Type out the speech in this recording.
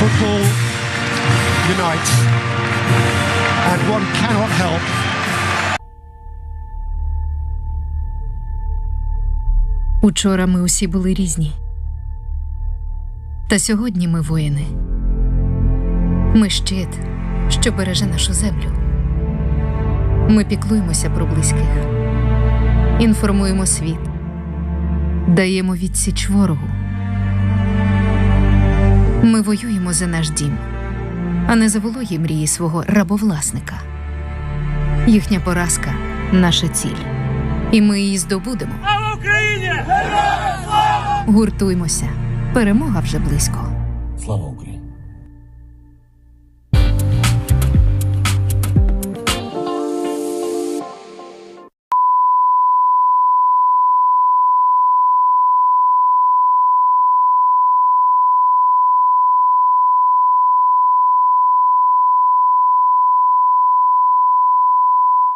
Football unites, and one cannot help Учора ми усі були різні. Та сьогодні ми воїни. Ми щит, що береже нашу землю. Ми піклуємося про близьких, інформуємо світ, даємо відсіч ворогу. Ми воюємо за наш дім, а не за вологі мрії свого рабовласника. Їхня поразка наша ціль, і ми її здобудемо. Слава Україні! Гуртуймося. Перемога вже близько. Слава